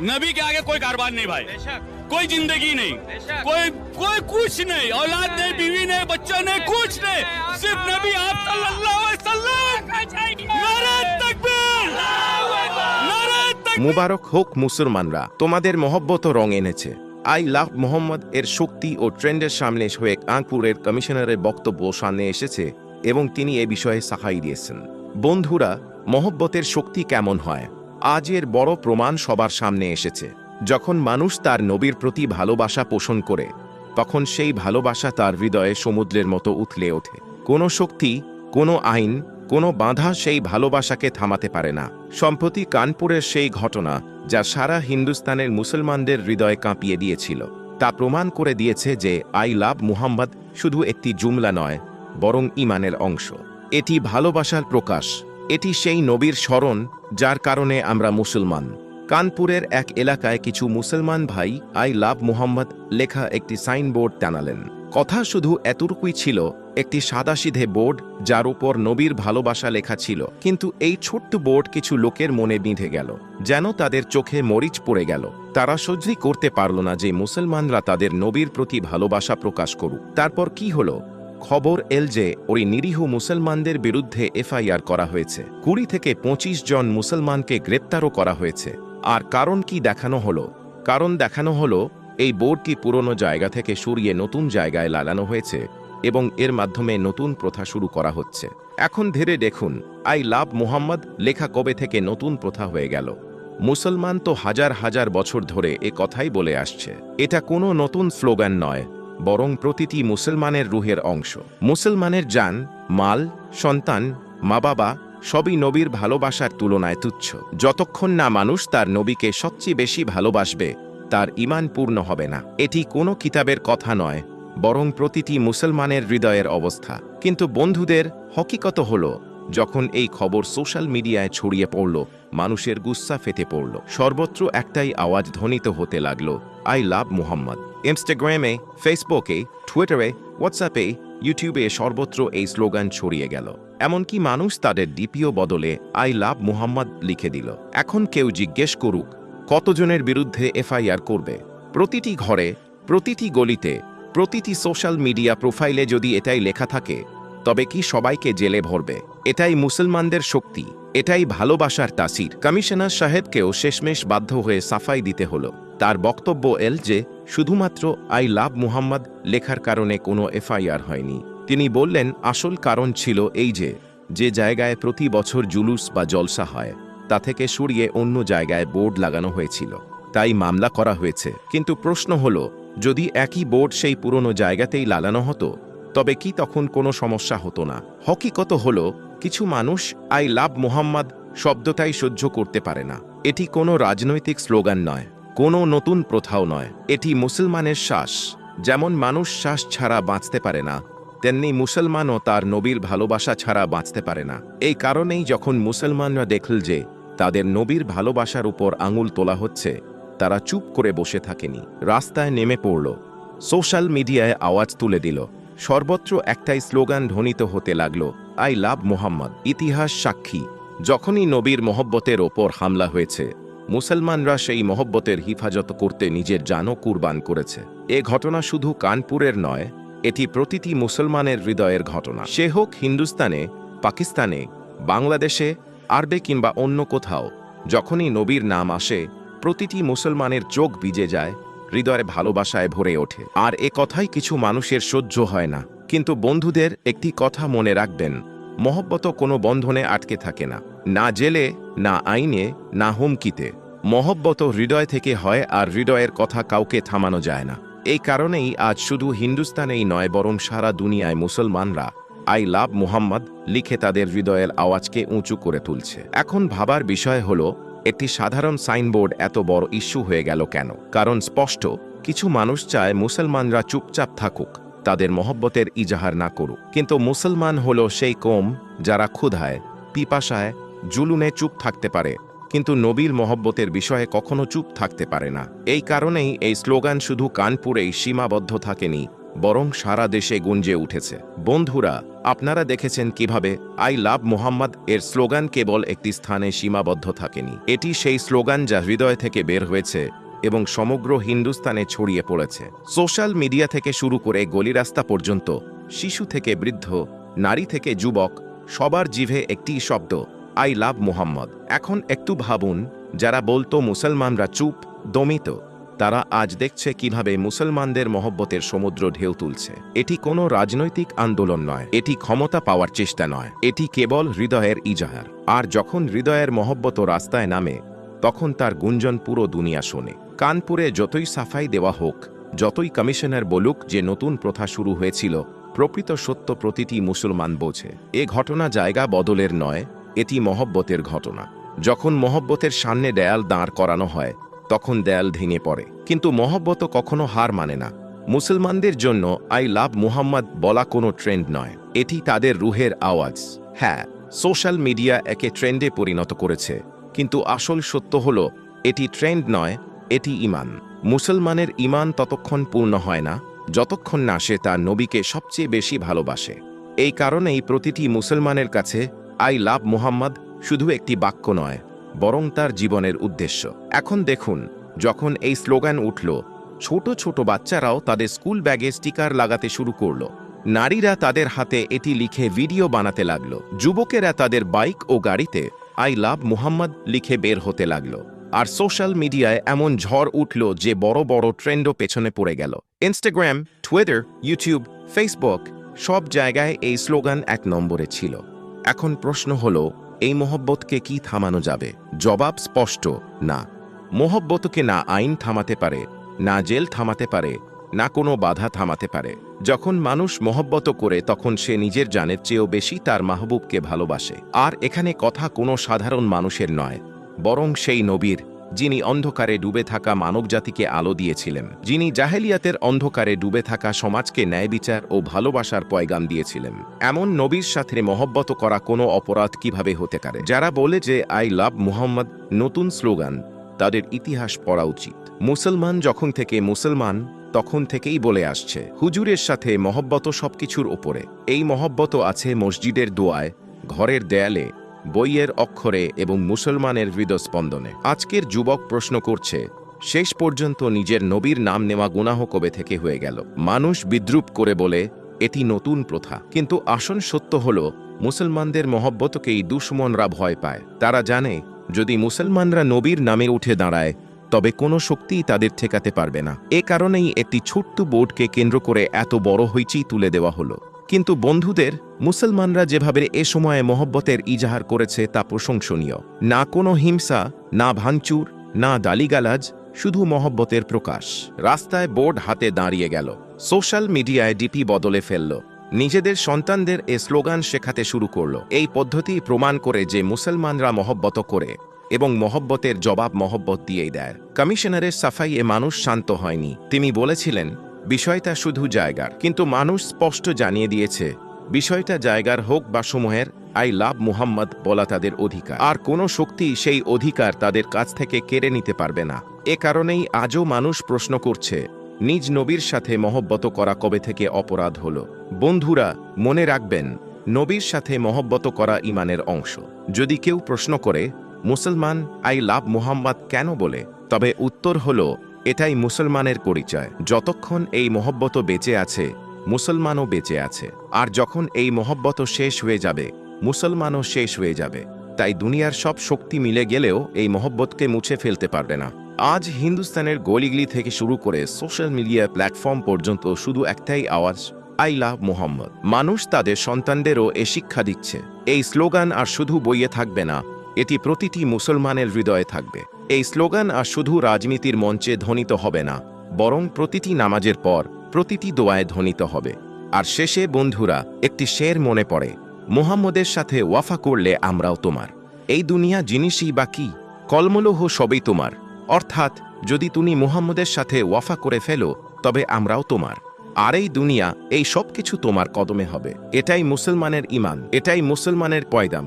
नबी के आगे कोई कारोबार नहीं भाई बेशक कोई जिंदगी नहीं बेशक। कोई कोई कुछ नहीं औलाद नहीं बीवी नहीं बच्चा नहीं कुछ नहीं सिर्फ नबी आप सल्लल्लाहु अलैहि वसल्लम नारे तकबीर नारे तकबीर মুবারক হোক মুসলমানরা তোমাদের মহব্বত রং এনেছে আই লাভ মোহাম্মদ এর শক্তি ও ট্রেন্ডের সামনে শোয়েক আঙ্কুরের কমিশনারের বক্তব্য সামনে এসেছে এবং তিনি এ বিষয়ে সাহাই দিয়েছেন বন্ধুরা মহব্বতের শক্তি কেমন হয় আজ এর বড় প্রমাণ সবার সামনে এসেছে। যখন মানুষ তার নবীর প্রতি ভালোবাসা পোষণ করে, তখন সেই ভালোবাসা তার হৃদয়ে সমুদ্রের মতো উথলে ওঠে। কোনো শক্তি, কোনো আইন, কোনো বাধা সেই ভালোবাসাকে থামাতে পারে না। সম্প্রতি কানপুরের সেই ঘটনা, যা সারা হিন্দুস্তানের মুসলমানদের হৃদয় কাঁপিয়ে দিয়েছিল, তা প্রমাণ করে দিয়েছে যে আই লাভ মুহাম্মদ শুধু একটি জুমলা নয়, বরং ইমানের অংশ। এটি ভালোবাসার প্রকাশ। এটি সেই নবীর স্মরণ যার কারণে আমরা মুসলমান। কানপুরের এক এলাকায় কিছু মুসলমান ভাই আই লাভ মুহাম্মদ লেখা একটি সাইনবোর্ড টানালেন। কথা শুধু এতটুকুই ছিল, একটি সাদাসিধে বোর্ড যার উপর নবীর ভালোবাসা লেখা ছিল। কিন্তু এই ছোট্ট বোর্ড কিছু লোকের মনে বিঁধে গেল, যেন তাদের চোখে মরিচ পড়ে গেল। তারা সহ্যই করতে পারল না যে মুসলমানরা তাদের নবীর প্রতি ভালোবাসা প্রকাশ করুক। তারপর কি হলো? খবর এল যে, ওই নিরীহ মুসলমানদের বিরুদ্ধে এফআইআর করা হয়েছে। কুড়ি থেকে পঁচিশ জন মুসলমানকে গ্রেপ্তারও করা হয়েছে। আর কারণ কি দেখানো হলো? কারণ দেখানো হলো, এই বোর্ডটি পুরনো জায়গা থেকে সরিয়ে নতুন জায়গায় লাগানো হয়েছে এবং এর মাধ্যমে নতুন প্রথা শুরু করা হচ্ছে। এখন ধীরে দেখুন, আই লাভ মুহাম্মদ লেখা কবে থেকে নতুন প্রথা হয়ে গেল। মুসলমান তো হাজার হাজার বছর ধরে এ কথাই বলে আসছে। এটা কোনো নতুন স্লোগান নয়। বরং প্রতিটি মুসলমানের রুহের অংশ। মুসলমানের যান মাল, সন্তান মা বাবা সবই নবীর ভালোবাসার তুলনায় তুচ্ছ। যতক্ষণ না মানুষ তার নবীকে সবচেয়ে বেশি ভালোবাসবে, তার ইমান পূর্ণ হবে না। এটি কোনো কিতাবের কথা নয়, বরং প্রতিটি মুসলমানের হৃদয়ের অবস্থা। কিন্তু বন্ধুদের হকিকত হল, যখন এই খবর সোশ্যাল মিডিয়ায় ছড়িয়ে পড়ল, মানুষের গুস্সা ফেটে পড়ল। সর্বত্র একটাই আওয়াজ ধ্বনিত হতে লাগল, আই লাভ মুহাম্মদ। ইনস্টাগ্রামে ফেসবুকে টুইটারে হোয়াটসঅ্যাপে ইউটিউবে সর্বত্র এই স্লোগান ছড়িয়ে গেল। এমনকি মানুষ তাদের ডিপিও বদলে আই লাভ মুহাম্মদ লিখে দিল। এখন কেউ জিজ্ঞেস করুক, কতজনের বিরুদ্ধে এফআইআর করবে? প্রতিটি ঘরে, প্রতিটি গলিতে, প্রতিটি সোশ্যাল মিডিয়া প্রোফাইলে যদি এটাই লেখা থাকে, তবে কি সবাইকে জেলে ভরবে? এটাই মুসলমানদের শক্তি, এটাই ভালোবাসার তাসির। কমিশনার সাহেবকেও শেষমেশ বাধ্য হয়ে সাফাই দিতে হলো। তার বক্তব্য এল যে শুধুমাত্র আই লাভ মুহাম্মদ লেখার কারণে কোনো এফআইআর হয়নি। তিনি বললেন, আসল কারণ ছিল এই যে যে জায়গায় প্রতি বছর জুলুস বা জলসা হয়, তা থেকে সরিয়ে অন্য জায়গায় বোর্ড লাগানো হয়েছিল। তাই মামলা করা হয়েছে। কিন্তু প্রশ্ন হল, যদি একই বোর্ড সেই পুরনো জায়গাতেই লাগানো হতো, তবে কি তখন কোনো সমস্যা হতো না? হকিকত হল, কিছু মানুষ আই লাভ মোহাম্মদ শব্দটাই সহ্য করতে পারে না। এটি কোনো রাজনৈতিক স্লোগান নয়। কোনো নতুন প্রথাও নয়। এটি মুসলমানের শ্বাস। যেমন মানুষ শ্বাস ছাড়া বাঁচতে পারে না, তেমনি মুসলমানও তার নবীর ভালোবাসা ছাড়া বাঁচতে পারে না। এই কারণেই যখন মুসলমানরা দেখল যে তাদের নবীর ভালোবাসার উপর আঙুল তোলা হচ্ছে, তারা চুপ করে বসে থাকেনি। রাস্তায় নেমে পড়ল। সোশ্যাল মিডিয়ায় আওয়াজ তুলে দিল। সর্বত্র একটাই স্লোগান ধ্বনিত হতে লাগল, আই লাভ মোহাম্মদ। ইতিহাস সাক্ষী। যখনই নবীর মোহব্বতের ওপর হামলা হয়েছে মুসলমানরা সেই মহব্বতের হিফাজত করতে নিজের জানও কুরবান করেছে। এ ঘটনা শুধু কানপুরের নয়, এটি প্রতিটি মুসলমানের হৃদয়ের ঘটনা। সে হোক হিন্দুস্তানে, পাকিস্তানে, বাংলাদেশে, আরবে কিংবা অন্য কোথাও, যখনই নবীর নাম আসে, প্রতিটি মুসলমানের চোখ ভিজে যায় হৃদয়ের ভালোবাসায় ভরে ওঠে। আর এ কথাই কিছু মানুষের সহ্য হয় না। কিন্তু বন্ধুদের একটি কথা মনে রাখবেন মহব্বত কোনো বন্ধনে আটকে থাকে না। না জেলে, না আইনে, না হুমকিতে। মহব্বত হৃদয় থেকে হয় আর হৃদয়ের কথা কাউকে থামানো যায় না। এই কারণেই আজ শুধু হিন্দুস্তানেই নয়, বরং সারা দুনিয়ায় মুসলমানরা আই লাভ মুহাম্মদ লিখে তাদের হৃদয়ের আওয়াজকে উঁচু করে তুলছে। এখন ভাবার বিষয় হল, একটি সাধারণ সাইনবোর্ড এত বড় ইস্যু হয়ে গেল কেন? কারণ স্পষ্ট, কিছু মানুষ চায় মুসলমানরা চুপচাপ থাকুক, তাদের মহব্বতের ইজাহার না করুক। কিন্তু মুসলমান হল সেই কোম যারা ক্ষুধায়, পিপাসায় জুলুনে চুপ থাকতে পারে। কিন্তু নবীর মহব্বতের বিষয়ে কখনো চুপ থাকতে পারে না। এই কারণেই এই স্লোগান শুধু কানপুরেই সীমাবদ্ধ থাকেনি, বরং সারা দেশে গুঞ্জে উঠেছে। বন্ধুরা, আপনারা দেখেছেন কীভাবে আই লাভ মোহাম্মদ এর স্লোগান কেবল একটি স্থানে সীমাবদ্ধ থাকেনি। এটি সেই স্লোগান যা হৃদয় থেকে বের হয়েছে এবং সমগ্র হিন্দুস্তানে ছড়িয়ে পড়েছে। সোশ্যাল মিডিয়া থেকে শুরু করে গলি রাস্তা পর্যন্ত, শিশু থেকে বৃদ্ধ, নারী থেকে যুবক, সবার জিভে একটি শব্দ আই লাভ মোহাম্মদ। এখন একটু ভাবুন, যারা বলতো মুসলমানরা চুপ, দমিত, তারা আজ দেখছে কীভাবে মুসলমানদের মহব্বতের সমুদ্র ঢেউ তুলছে। এটি কোনো রাজনৈতিক আন্দোলন নয়, এটি ক্ষমতা পাওয়ার চেষ্টা নয়, এটি কেবল হৃদয়ের ইজাহার। আর যখন হৃদয়ের মহব্বত রাস্তায় নামে, তখন তার গুঞ্জন পুরো দুনিয়া শোনে। কানপুরে যতই সাফাই দেওয়া হোক, যতই কমিশনার বলুক যে নতুন প্রথা শুরু হয়েছিল, প্রকৃত সত্য প্রতিটি মুসলমান বোঝে। এ ঘটনা জায়গা বদলের নয় এটি মহব্বতের ঘটনা। যখন মহব্বতের সামনে দেয়াল দাঁড় করানো হয়, তখন দেয়াল ভেঙে পড়ে। কিন্তু মহব্বত কখনো হার মানে না। মুসলমানদের জন্য আই লাভ মুহাম্মদ বলা কোনো ট্রেন্ড নয়। এটি তাদের রুহের আওয়াজ। হ্যাঁ সোশ্যাল মিডিয়া একে ট্রেন্ডে পরিণত করেছে। কিন্তু আসল সত্য হল, এটি ট্রেন্ড নয়, এটি ইমান মুসলমানের ইমান ততক্ষণ পূর্ণ হয় না, যতক্ষণ না সে তার নবীকে সবচেয়ে বেশি ভালোবাসে। এই কারণেই প্রতিটি মুসলমানের কাছে আই লাভ মুহাম্মদ শুধু একটি বাক্য নয়, বরং তার জীবনের উদ্দেশ্য। এখন দেখুন, যখন এই স্লোগান উঠল, ছোট ছোট বাচ্চারাও তাদের স্কুল ব্যাগে স্টিকার লাগাতে শুরু করল। নারীরা তাদের হাতে এটি লিখে ভিডিও বানাতে লাগল। যুবকেরা তাদের বাইক ও গাড়িতে আই লাভ মুহাম্মদ লিখে বের হতে লাগল। আর সোশ্যাল মিডিয়ায় এমন ঝড় উঠল যে বড় বড় ট্রেন্ডও পেছনে পড়ে গেল। ইনস্টাগ্রাম, টুইটার, ইউটিউব, ফেসবুক সব জায়গায় এই স্লোগান এক নম্বরে ছিল। এখন প্রশ্ন হল, এই মোহব্বতকে কি থামানো যাবে? জবাব স্পষ্ট, না। মোহব্বতকে না আইন থামাতে পারে, না জেল থামাতে পারে, না কোনো বাধা থামাতে পারে। যখন মানুষ মহব্বত করে, তখন সে নিজের জানের চেয়েও বেশি তার মাহবুবকে ভালোবাসে। আর এখানে কথা কোনো সাধারণ মানুষের নয়, বরং সেই নবীর। যিনি অন্ধকারে ডুবে থাকা মানবজাতিকে আলো দিয়েছিলেন, যিনি জাহেলিয়াতের অন্ধকারে ডুবে থাকা সমাজকে ন্যায় বিচার ও ভালোবাসার পয়গাম দিয়েছিলেন। এমন নবীর সাথে মহব্বত করা কোনো অপরাধ কীভাবে হতে পারে? যারা বলে যে, আই লাভ মুহাম্মদ নতুন স্লোগান, তাদের ইতিহাস পড়া উচিত। মুসলমান যখন থেকে মুসলমান, তখন থেকেই বলে আসছে, হুজুরের সাথে মহব্বত সবকিছুর ওপরে। এই মহব্বত আছে মসজিদের দোয়ায়, ঘরের দেয়ালে বইয়ের অক্ষরে এবং মুসলমানের হৃদস্পন্দনে। আজকের যুবক প্রশ্ন করছে, শেষ পর্যন্ত নিজের নবীর নাম নেওয়া গুনাহ কবে থেকে হয়ে গেল? মানুষ বিদ্রুপ করে বলে, এটি নতুন প্রথা। কিন্তু আসন সত্য হল, মুসলমানদের মহব্বতকেই দুশ্মনরা ভয় পায়। তারা জানে, যদি মুসলমানরা নবীর নামে উঠে দাঁড়ায়, তবে কোনো শক্তিই তাদের ঠেকাতে পারবে না। এ কারণেই একটি ছোট্ট বোর্ডকে কেন্দ্র করে এত বড় হইচি তুলে দেওয়া হলো। কিন্তু বন্ধুদের, মুসলমানরা যেভাবে এ সময়ে মহব্বতের ইজাহার করেছে তা প্রশংসনীয়। না কোনো হিংসা, না ভাঙচুর, না দালিগালাজ শুধু মহব্বতের প্রকাশ। রাস্তায় বোর্ড হাতে দাঁড়িয়ে গেল। সোশ্যাল মিডিয়ায় ডিপি বদলে ফেলল। নিজেদের সন্তানদের এ স্লোগান শেখাতে শুরু করল। এই পদ্ধতি প্রমাণ করে যে মুসলমানরা মহব্বত করে এবং মহব্বতের জবাব মহব্বত দিয়েই দেয়। কমিশনারের সাফাইয়ে মানুষ শান্ত হয়নি। তিনি বলেছিলেন বিষয়টা শুধু জায়গার। কিন্তু মানুষ স্পষ্ট জানিয়ে দিয়েছে, বিষয়টা জায়গার হোক বা সমূহের, আই লাভ মুহাম্মদ বলা তাদের অধিকার। আর কোনো শক্তি সেই অধিকার তাদের কাছ থেকে কেড়ে নিতে পারবে না। এ কারণেই আজও মানুষ প্রশ্ন করছে, নিজ নবীর সাথে মহব্বত করা কবে থেকে অপরাধ হল? বন্ধুরা, মনে রাখবেন, নবীর সাথে মহব্বত করা ইমানের অংশ। যদি কেউ প্রশ্ন করে, মুসলমান আই লাভ মুহাম্মদ কেন? বলে, তবে উত্তর হল এটাই মুসলমানের পরিচয়। যতক্ষণ এই মহব্বত বেঁচে আছে, মুসলমানও বেঁচে আছে। আর যখন এই মহব্বত শেষ হয়ে যাবে, মুসলমানও শেষ হয়ে যাবে। তাই দুনিয়ার সব শক্তি মিলে গেলেও এই মহব্বতকে মুছে ফেলতে পারবে না। আজ হিন্দুস্তানের গলিগলি থেকে শুরু করে সোশ্যাল মিডিয়া প্ল্যাটফর্ম পর্যন্ত শুধু একটাই আওয়াজ, আই লাভ মোহাম্মদ। মানুষ তাদের সন্তানদেরও এ শিক্ষা দিচ্ছে। এই স্লোগান আর শুধু বইয়ে থাকবে না, এটি প্রতিটি মুসলমানের হৃদয়ে থাকবে। এই স্লোগান আর শুধু রাজনীতির মঞ্চে ধ্বনিত হবে না, বরং প্রতিটি নামাজের পর প্রতিটি দোয়ায় ধ্বনিত হবে। আর শেষে, বন্ধুরা, একটি শের মনে পড়ে, মোহাম্মদের সাথে ওয়াফা করলে আমরাও তোমার। এই দুনিয়া জিনিসই বা কি? কলমলহ সবই তোমার। অর্থাৎ, যদি তুমি মুহাম্মদের সাথে ওয়াফা করে ফেলো, তবে আমরাও তোমার। আর এই দুনিয়া, এই সব কিছু তোমার কদমে হবে। এটাই মুসলমানের ইমান এটাই মুসলমানের পয়দাম